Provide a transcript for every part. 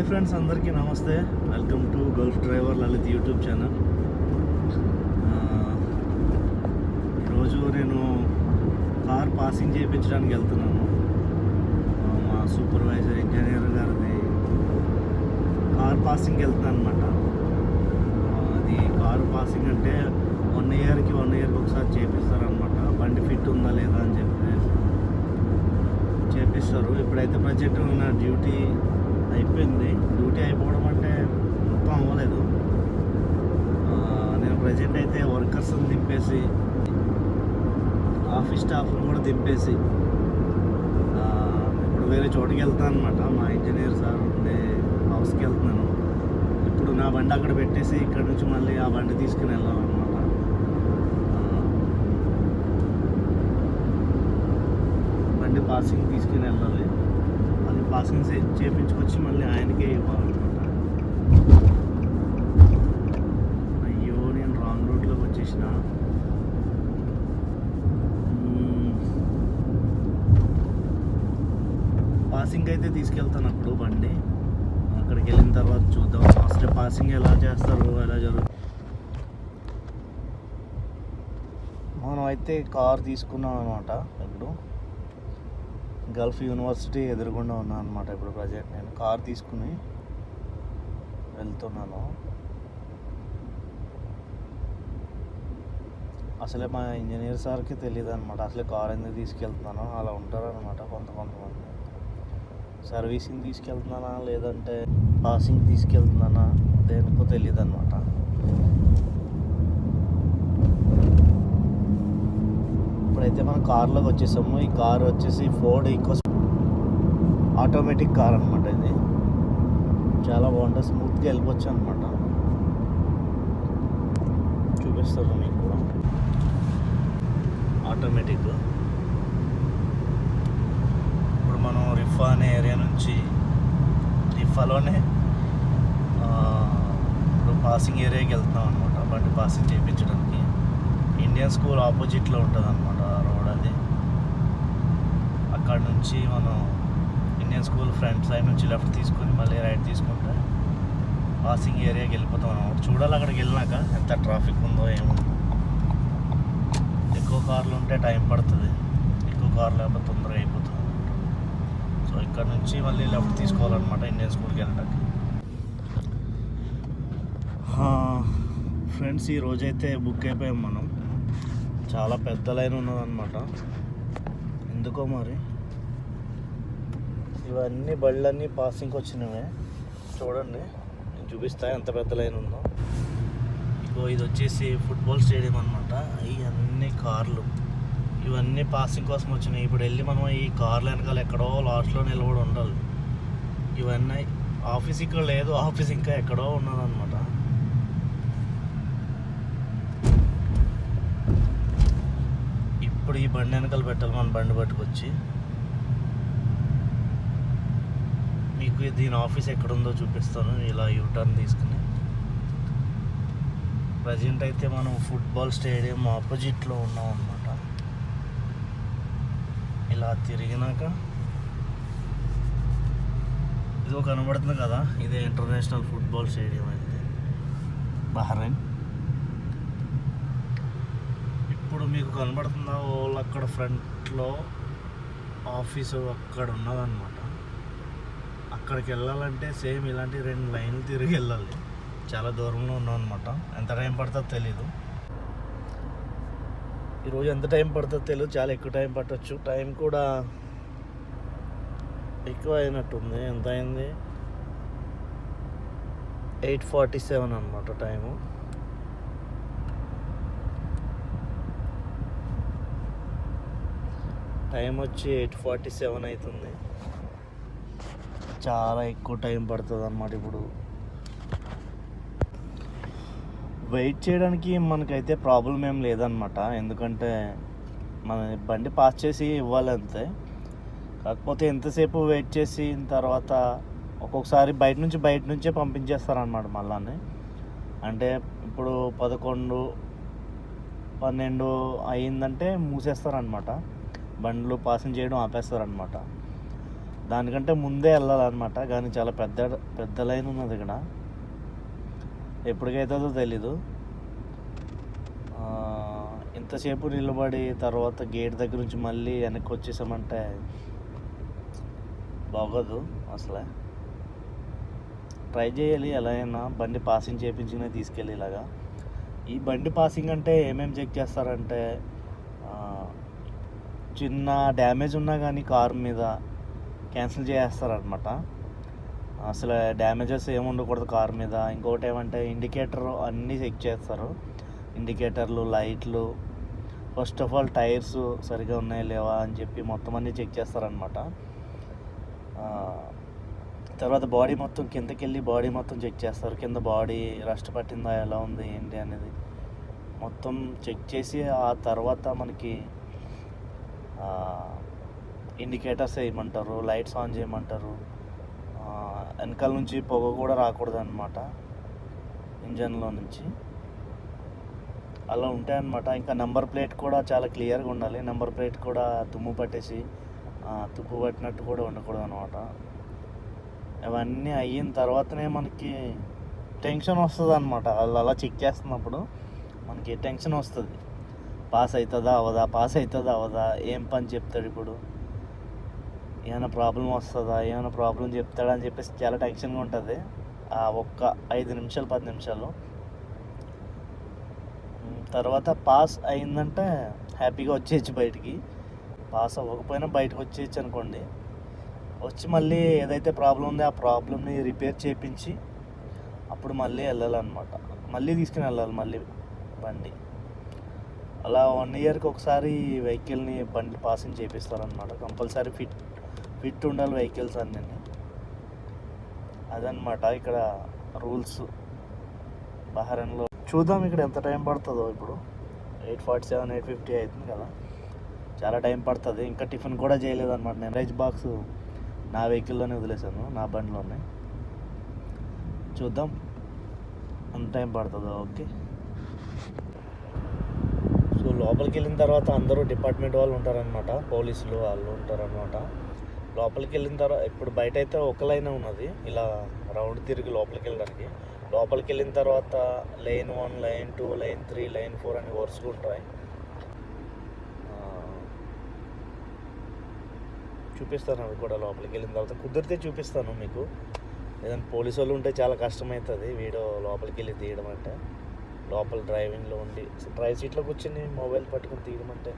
Hi friends అందరికీ నమస్తే. Welcome to gulf driver Lalit YouTube channel. ఈరోజు నేను కార్ పాసింగ్ చేయించడానికి వెళ్తున్నాను. మా సూపర్వైజర్ ఇంజనీర్ గారిది కార్ పాసింగ్కి వెళ్తున్నాను అనమాట అది కార్ పాసింగ్ అంటే వన్ ఇయర్కి వన్ ఇయర్కి ఒకసారి చేపిస్తారనమాట బండి ఫిట్ ఉందా లేదా అని చెప్పి చేపిస్తారు. ఇప్పుడైతే ప్రజెంట్ నా డ్యూటీ అయిపోయింది. డ్యూటీ అయిపోవడం అంటే మొత్తం అవ్వలేదు. నేను ప్రజెంట్ అయితే వర్కర్స్ని దింపేసి ఆఫీస్ స్టాఫ్ని కూడా దింపేసి ఇప్పుడు వేరే చోటుకి వెళ్తాను అనమాట మా ఇంజనీర్ సార్ ఉండే హౌస్కి వెళ్తున్నాను. ఇప్పుడు నా బండి అక్కడ పెట్టేసి ఇక్కడ నుంచి మళ్ళీ ఆ బండి తీసుకుని వెళ్ళాలన్నమాట బండి పాసింగ్ తీసుకుని వెళ్ళాలి. పాసింగ్ చేపించుకొచ్చి మళ్ళీ ఆయనకే ఇవ్వాలన్నమాట అయ్యో నేను రాంగ్ రూట్లోకి వచ్చేసిన? పాసింగ్ అయితే తీసుకెళ్తాను అప్పుడు బండి. అక్కడికి వెళ్ళిన తర్వాత చూద్దాం. ఫస్ట్ పాసింగ్ ఎలా చేస్తారు ఎలా జరుగుతుంది మనం అయితే కార్ తీసుకున్నాం అనమాట ఇప్పుడు. గల్ఫ్ యూనివర్సిటీ ఎదురుగుండా ఉన్నాను అనమాట ఇప్పుడు ప్రజెంట్. నేను కార్ తీసుకుని వెళ్తున్నాను. అసలే మా ఇంజనీర్ సార్కి తెలియదు అనమాట అసలే కార్ ఎందుకు తీసుకెళ్తున్నానో అలా ఉంటారనమాట కొంత కొంతమంది. సర్వీసింగ్ తీసుకెళ్తున్నానా లేదంటే పాసింగ్ తీసుకెళ్తున్నానా దేనికో తెలియదు అనమాట ఇప్పుడైతే మనం కార్లోకి వచ్చేసాము. ఈ కార్ వచ్చేసి ఫోర్డ్ ఈకో ఆటోమేటిక్ కార్ అనమాట ఇది. చాలా బాగుంటుంది. స్మూత్గా వెళ్ళిపోవచ్చు అనమాట చూపిస్తాను మీకు. కూడా ఆటోమేటిక్ ఇప్పుడు మనం రిఫా అనే ఏరియా నుంచి రిఫాలోనే ఇప్పుడు పాసింగ్ ఏరియాకి వెళ్తున్నాం అనమాట బండి పాసింగ్ చేయించడానికి. ఇండియన్ స్కూల్ ఆపోజిట్లో ఉంటుంది అక్కడ నుంచి మనం ఇండియన్ స్కూల్ ఫ్రంట్ సైడ్ నుంచి లెఫ్ట్ తీసుకొని మళ్ళీ రైట్ తీసుకుంటే పాసింగ్ ఏరియాకి వెళ్ళిపోతాం అనమాట చూడాలి అక్కడికి వెళ్ళినాక ఎంత ట్రాఫిక్ ఉందో ఏమో. ఎక్కువ కార్లు ఉంటే టైం పడుతుంది. ఎక్కువ కార్లు లేకపోతే తొందరగా అయిపోతుంది సో ఇక్కడ నుంచి మళ్ళీ లెఫ్ట్ తీసుకోవాలన్నమాట ఇండియన్ స్కూల్కి వెళ్ళడానికి. ఫ్రెండ్స్ ఈ రోజైతే బుక్ అయిపోయాం మనం. చాలా పెద్ద లైన్ ఉన్నదన్నమాట. ఎందుకో మరి? ఇవన్నీ బళ్ళన్నీ పాసింగ్కి వచ్చినవే. చూడండి నేను చూపిస్తా ఎంత పెద్ద లైన్ ఉందో. ఇగో ఇది వచ్చేసి ఫుట్బాల్ స్టేడియం అనమాట ఇవన్నీ కార్లు. ఇవన్నీ పాసింగ్ కోసం వచ్చినాయి ఇప్పుడు వెళ్ళి మనం ఈ కార్ల వెనకాల ఎక్కడో లాస్ట్లో నిలబడి ఉండాలి. ఇవన్నీ ఆఫీస్ ఇక్కడ లేదు ఆఫీస్ ఇంకా ఎక్కడో ఉన్నదన్నమాట. ఇప్పుడు ఈ బండి వెనకాల పెట్టాలి మన బండి పట్టుకొచ్చి. మీకు దీని ఆఫీస్ ఎక్కడుందో చూపిస్తాను. ఇలా యూటర్న్ తీసుకుని. ప్రజెంట్ అయితే మనం ఫుట్బాల్ స్టేడియం ఆపోజిట్లో ఉన్నాం అనమాట ఇలా తిరిగినాక ఇదిగో కనబడుతుంది కదా? ఇదే ఇంటర్నేషనల్ ఫుట్బాల్ స్టేడియం అయితే. బహ్రైన్ ఇప్పుడు మీకు కనబడుతుందా? వాళ్ళు అక్కడ ఫ్రంట్లో ఆఫీసు అక్కడ ఉన్నదన్నమాట అక్కడికి వెళ్ళాలంటే సేమ్ ఇలాంటి రెండు లైన్లు తిరిగి వెళ్ళాలి. చాలా దూరంలో ఉన్నాం అనమాట ఎంత టైం పడుతుందో తెలీదు. ఈరోజు ఎంత టైం పడుతుందో తెలియదు చాలా ఎక్కువ టైం పట్టొచ్చు. టైం కూడా ఎక్కువ అయినట్టుంది. ఎంత అయింది? ఎయిట్ ఫార్టీ సెవెన్ అనమాట టైము. టైం వచ్చి ఎయిట్ ఫార్టీ సెవెన్ అవుతుంది. చాలా ఎక్కువ టైం పడుతుంది అన్నమాట ఇప్పుడు. వెయిట్ చేయడానికి మనకైతే ప్రాబ్లం ఏం లేదనమాట ఎందుకంటే మన బండి పాస్ చేసి ఇవ్వాలి అంతే. కాకపోతే ఎంతసేపు వెయిట్ చేసిన తర్వాత ఒక్కొక్కసారి బయట నుంచి బయట నుంచే పంపించేస్తారనమాట మళ్ళీ అంటే ఇప్పుడు పదకొండు పన్నెండు అయిందంటే మూసేస్తారనమాట బండ్లు పాసింగ్ చేయడం ఆపేస్తారనమాట దానికంటే ముందే వెళ్ళాలన్నమాట. కానీ చాలా పెద్ద పెద్ద లైన్ ఉన్నది ఇక్కడ. ఎప్పటికైతుందో తెలీదు. ఇంతసేపు నిలబడి తర్వాత గేట్ దగ్గర నుంచి మళ్ళీ వెనక్కి వచ్చేసామంటే బాగోదు అసలే. ట్రై చేయాలి ఎలా అయినా బండి పాసింగ్ చేయించిన తీసుకెళ్ళి ఇలాగా. ఈ బండి పాసింగ్ అంటే ఏమేమి చెక్ చేస్తారంటే చిన్న డ్యామేజ్ ఉన్నా కానీ కారు మీద క్యాన్సిల్ చేస్తారనమాట అసలు డ్యామేజెస్ ఏమి ఉండకూడదు కారు మీద. ఇంకొకటి ఏమంటే ఇండికేటర్ అన్నీ చెక్ చేస్తారు. ఇండికేటర్లు లైట్లు ఫస్ట్ ఆఫ్ ఆల్ టైర్స్ సరిగా ఉన్నాయా లేవా అని చెప్పి మొత్తం అన్నీ చెక్ చేస్తారనమాట తర్వాత బాడీ మొత్తం కిందకి వెళ్ళి బాడీ మొత్తం చెక్ చేస్తారు. కింద బాడీ రస్ట్ పట్టిందా ఎలా ఉంది ఏంటి అనేది మొత్తం చెక్ చేసి ఆ తర్వాత మనకి ఇండికేటర్స్ వేయమంటారు లైట్స్ ఆన్ చేయమంటారు. వెనకాల నుంచి పొగ కూడా రాకూడదు అనమాట ఇంజన్లో నుంచి. అలా ఉంటాయన్నమాట. ఇంకా నెంబర్ ప్లేట్ కూడా చాలా క్లియర్గా ఉండాలి. నెంబర్ ప్లేట్ కూడా దుమ్ము పట్టేసి తుప్పు పట్టినట్టు కూడా ఉండకూడదు అనమాట ఇవన్నీ అయిన తర్వాతనే మనకి టెన్షన్ వస్తుంది అనమాట వాళ్ళు అలా చెక్ చేస్తున్నప్పుడు మనకి టెన్షన్ వస్తుంది. పాస్ అవుతుందా అవదా? పాస్ అవుతుందా అవదా? ఏం పని చెప్తాడు ఇప్పుడు? ఏమైనా ప్రాబ్లం వస్తుందా? ఏమైనా ప్రాబ్లం చెప్తాడా అని చెప్పేసి చాలా టెన్షన్గా ఉంటుంది. ఆ ఒక్క ఐదు నిమిషాలు పది నిమిషాలు. తర్వాత పాస్ అయిందంటే హ్యాపీగా వచ్చేయచ్చు బయటికి. పాస్ అవ్వకపోయినా బయటకు వచ్చేయచ్చు అనుకోండి. వచ్చి మళ్ళీ ఏదైతే ప్రాబ్లం ఉందో ఆ ప్రాబ్లమ్ని రిపేర్ చేయించి అప్పుడు మళ్ళీ వెళ్ళాలన్నమాట. మళ్ళీ తీసుకుని వెళ్ళాలి మళ్ళీ బండి. అలా వన్ ఇయర్కి ఒకసారి వెహికల్ని బండి పాసింగ్ చేపిస్తారనమాట కంపల్సరీ ఫిట్ ఫిట్ ఉండాలి వెహికల్స్ అన్నీ. అదనమాట ఇక్కడ రూల్స్ బహారన్లో. చూద్దాం ఇక్కడ ఎంత టైం పడుతుందో ఇప్పుడు. Eight forty seven eight fifty అవుతుంది కదా. చాలా టైం పడుతుంది. ఇంకా టిఫిన్ కూడా చేయలేదు అనమాట నేను. రైస్ బాక్స్ నా వెహికల్లోనే వదిలేసాను నా బండిలోనే. చూద్దాం ఎంత టైం పడుతుందో ఓకే. సో లోపలికి వెళ్ళిన తర్వాత అందరూ డిపార్ట్మెంట్ వాళ్ళు ఉంటారనమాట పోలీసులు వాళ్ళు ఉంటారనమాట లోపలికి వెళ్ళిన తర్వాత ఇప్పుడు బయట అయితే ఒక లైన్ ఉన్నది. ఇలా రౌండ్ తిరిగి లోపలికి వెళ్ళడానికి లోపలికి వెళ్ళిన తర్వాత line one line two line three line four అని వరుసగా ఉంటాయి. చూపిస్తాను అవి కూడా లోపలికి వెళ్ళిన తర్వాత. కుదిరితే చూపిస్తాను మీకు. ఏదైనా పోలీసు వాళ్ళు ఉంటే చాలా కష్టమవుతుంది వీడియో లోపలికి వెళ్ళి తీయడం అంటే. లోపల డ్రైవింగ్లో ఉండి డ్రైవ్ సీట్లో కూర్చొని మొబైల్ పట్టుకొని తీయడం అంటే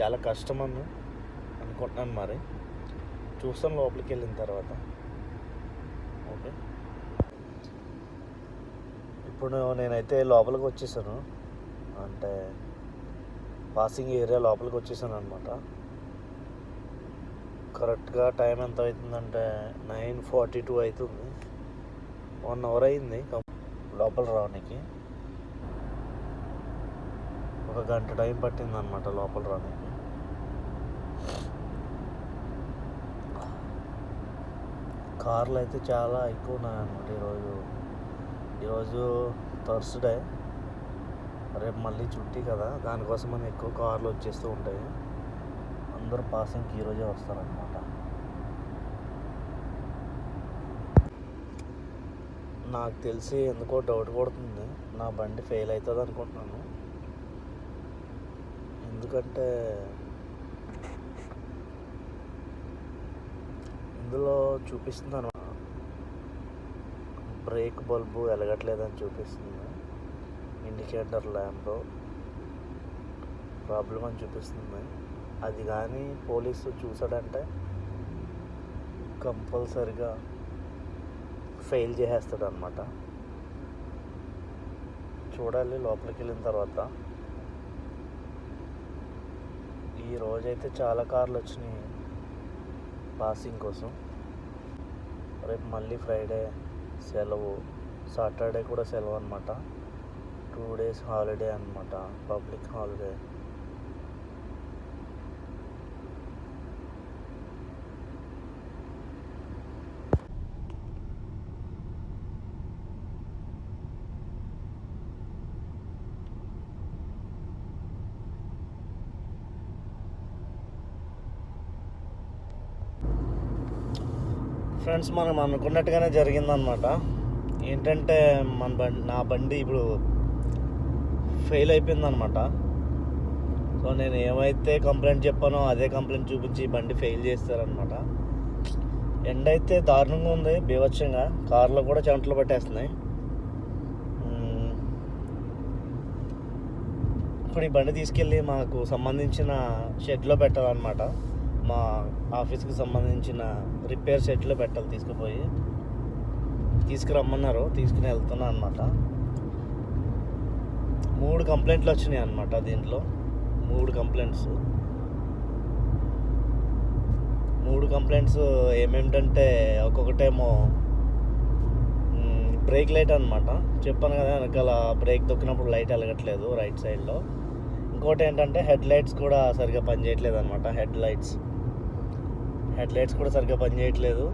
చాలా కష్టం అని అనుకుంటున్నాను మరి. చూస్తాను లోపలికి వెళ్ళిన తర్వాత. ఓకే. ఇప్పుడు నేనైతే లోపలికి వచ్చేసాను. అంటే పాసింగ్ ఏరియా లోపలికి వచ్చేసాను అనమాట కరెక్ట్గా టైం ఎంత అవుతుందంటే నైన్ ఫార్టీ టూ అవుతుంది. వన్ అవర్ అయింది లోపల రావడానికి. ఒక గంట టైం పట్టింది అనమాట లోపల రావడానికి. కార్లు అయితే చాలా ఎక్కువ ఉన్నాయన్నమాట ఈరోజు. ఈరోజు థర్స్డే. రేపు మళ్ళీ చుట్టి కదా దానికోసం అని ఎక్కువ కార్లు వచ్చేస్తూ ఉంటాయి. అందరూ పాసింగ్కి ఈరోజే వస్తారనమాట నాకు తెలిసి ఎందుకో డౌట్ కొడుతుంది. నా బండి ఫెయిల్ అవుతుంది అనుకుంటున్నాను ఎందుకంటే ఇందులో చూపిస్తున్నాను. బ్రేక్ బల్బు వెలగట్లేదని చూపిస్తుంది. ఇండికేటర్ ల్యాంప్ ప్రాబ్లం అని చూపిస్తుంది. అది కానీ పోలీసు చూసాడంటే కంపల్సరిగా ఫెయిల్ చేసేస్తాడు అనమాట చూడాలి లోపలికి వెళ్ళిన తర్వాత. ఈ రోజైతే చాలా కార్లు వచ్చినాయి పాసింగ్ కోసం. రేపు మళ్ళీ ఫ్రైడే సెలవు. సాటర్డే కూడా సెలవు అనమాట టూ డేస్ హాలిడే అనమాట పబ్లిక్ హాలిడే ఫ్రెండ్స్ మనం అనుకున్నట్టుగానే జరిగిందనమాట ఏంటంటే మన బండి నా బండి ఇప్పుడు ఫెయిల్ అయిపోయిందనమాట సో నేను ఏమైతే కంప్లైంట్ చెప్పానో అదే కంప్లైంట్ చూపించి బండి ఫెయిల్ చేస్తారనమాట ఎండ అయితే దారుణంగా ఉంది బీభత్సంగా. కార్లో కూడా చెమటలు పట్టేస్తున్నాయి. ఇప్పుడు ఈ బండి తీసుకెళ్ళి మాకు సంబంధించిన షెడ్లో పెట్టాలన్నమాట. మా ఆఫీస్కి సంబంధించిన రిపేర్ షెడ్లో పెట్టాలి తీసుకుపోయి. తీసుకురమ్మన్నారు తీసుకుని వెళ్తున్నా అనమాట మూడు కంప్లైంట్లు వచ్చినాయి అనమాట దీంట్లో. మూడు కంప్లైంట్స్. మూడు కంప్లైంట్స్ ఏమేమిటంటే ఒక్కొక్కటేమో బ్రేక్ లైట్ అనమాట చెప్పాను కదా వెనకాల బ్రేక్ దొక్కినప్పుడు లైట్ వెలగట్లేదు రైట్ సైడ్లో. ఇంకోటి ఏంటంటే హెడ్ లైట్స్ కూడా సరిగ్గా పనిచేయట్లేదు అనమాట హెడ్ లైట్స్. హెడ్ లైట్స్ కూడా సరిగ్గా పనిచేయట్లేదు.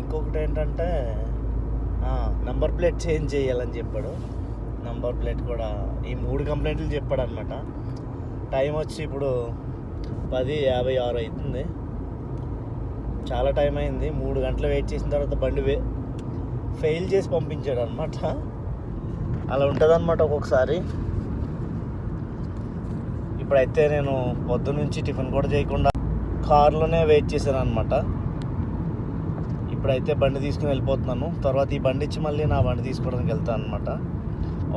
ఇంకొకటి ఏంటంటే నంబర్ ప్లేట్ చేంజ్ చేయాలని చెప్పాడు. నంబర్ ప్లేట్ కూడా ఈ మూడు కంప్లైంట్లు చెప్పాడు అనమాట టైం వచ్చి ఇప్పుడు పది యాభై ఆరు అవుతుంది చాలా టైం అయింది. మూడు గంటలు వెయిట్ చేసిన తర్వాత బండి వే ఫెయిల్ చేసి పంపించాడు అనమాట అలా ఉంటుంది అనమాట ఒక్కొక్కసారి. ఇప్పుడైతే నేను పొద్దు నుంచి టిఫిన్ కూడా చేయకుండా కార్లోనే వెయిట్ చేశాను అనమాట ఇప్పుడైతే బండి తీసుకుని వెళ్ళిపోతున్నాను. తర్వాత ఈ బండి ఇచ్చి మళ్ళీ నా బండి తీసుకోవడానికి వెళ్తాను అనమాట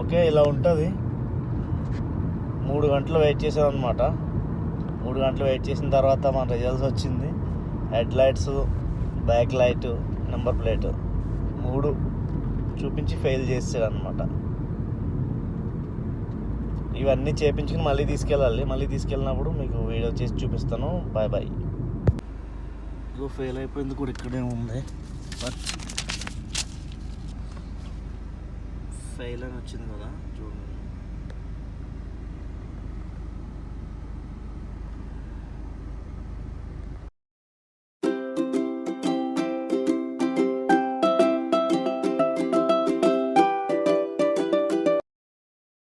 ఓకే ఇలా ఉంటుంది. మూడు గంటలు వెయిట్ చేశాను అనమాట మూడు గంటలు వెయిట్ చేసిన తర్వాత మన రిజల్ట్స్ వచ్చింది. Head lights back light number plate మూడు చూపించి ఫెయిల్ చేసాడు అనమాట ఇవన్నీ చేపించుకుని మళ్ళీ తీసుకెళ్ళాలి. మళ్ళీ తీసుకెళ్ళినప్పుడు మీకు వీడియో చేసి చూపిస్తాను. బాయ్ బాయ్ ఇదిగో ఫెయిల్ అయిపోయింది కూడా ఇక్కడే ఉంది. బట్ ఫెయిల్ అని వచ్చింది కదా చూడండి